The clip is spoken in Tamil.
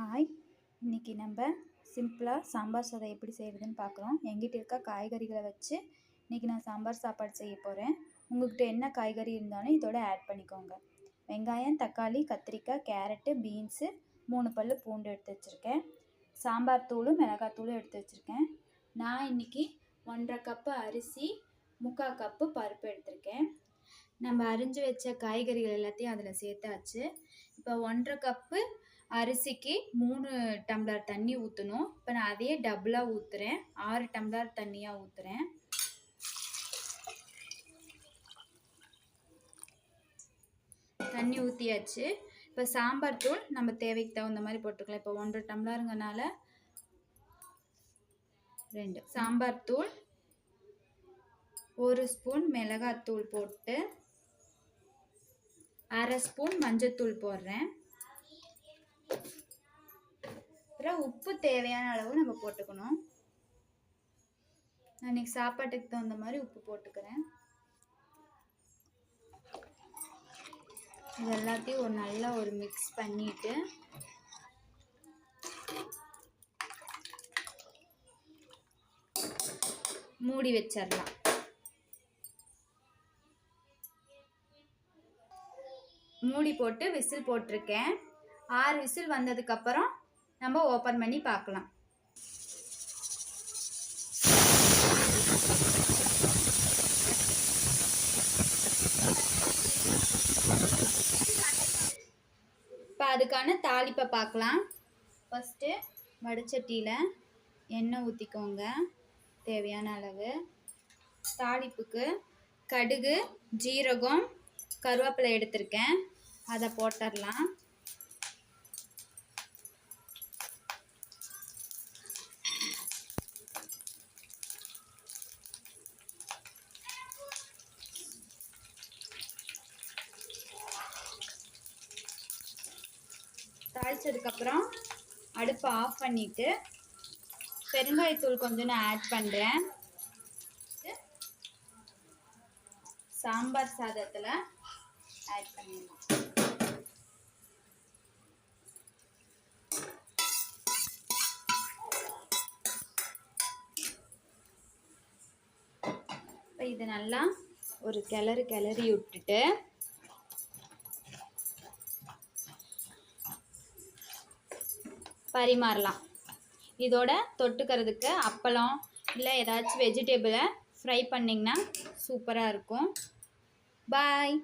ஹாய். இன்றைக்கி நம்ம சிம்பிளாக சாம்பார் சாதம் எப்படி செய்கிறதுன்னு பார்க்குறோம் எங்கிட்ட இருக்க காய்கறிகளை வச்சு இன்றைக்கி நான் சாம்பார் சாப்பாடு செய்ய போகிறேன் உங்கள்கிட்ட என்ன காய்கறி இருந்தாலும் இதோட ஆட் பண்ணிக்கோங்க. வெங்காயம் தக்காளி கத்திரிக்காய் கேரட்டு பீன்ஸு மூணு பல் பூண்டு எடுத்து வச்சுருக்கேன். சாம்பார் தூளும் மிளகாத்தூளும் எடுத்து வச்சுருக்கேன். நான் இன்றைக்கி ஒன்றரை கப்பு அரிசி முக்கால் கப்பு பருப்பு எடுத்திருக்கேன். நம்ம அரிஞ்சு வச்ச காய்கறிகள் எல்லாத்தையும் அதில் சேர்த்தாச்சு. இப்போ ஒன்றரை கப்பு அரிசிக்கு மூணு டம்ளர் தண்ணி ஊற்றணும் இப்போ நான் அதையே டபுளாக ஊற்றுறேன் ஆறு டம்ளர் தண்ணியாக ஊற்றுறேன் தண்ணி ஊற்றியாச்சு இப்போ சாம்பார் தூள் நம்ம தேவைக்கு தகுந்த மாதிரி போட்டுக்கலாம். இப்போ ஒன்றரை டம்ளருங்கனால ரெண்டு. சாம்பார் தூள் ஒரு ஸ்பூன் மிளகாத்தூள் போட்டு அரை ஸ்பூன் மஞ்சத்தூள் போடுறேன். உப்பு தேவையான அளவு நம்ம போட்டுக்கணும். நான் இன்னைக்கு சாப்பாட்டுக்கு தகுந்த மாதிரி உப்பு போட்டுக்கிறேன். இது எல்லாத்தையும் ஒரு நல்லா ஒரு மிக்ஸ் பண்ணிட்டு மூடி வச்சிடலாம். மூடி போட்டு விசில் போட்டிருக்கேன். ஆறு விசில் வந்ததுக்கப்புறம் நம்ம ஓப்பன் பண்ணி பார்க்கலாம். இப்போ அதுக்கான தாளிப்பை பார்க்கலாம். ஃபஸ்ட்டு வடச்சட்டியில் எண்ணெய் ஊற்றிக்கோங்க தேவையான அளவு. தாளிப்புக்கு கடுகு ஜீரகம் கருவேப்பிலை எடுத்திருக்கேன். அதை போட்டுடலாம். அரைச்சதுக்கப்புறம் அடுப்பை ஆஃப் பண்ணிவிட்டு பெருங்காயத்தூள் கொஞ்சம் நான் ஆட் பண்ணுறேன் சாம்பார் சாதத்தில் ஆட் பண்ணிடலாம். இப்போ இது நல்லா ஒரு கிளறு கிளறி விட்டுட்டு பரிமாறலாம். இதோட தொட்டுக்கிறதுக்கு அப்பளம் இல்லை ஏதாச்சும் வெஜிடேபிளை ஃப்ரை பண்ணிங்கன்னா சூப்பராக இருக்கும். பாய்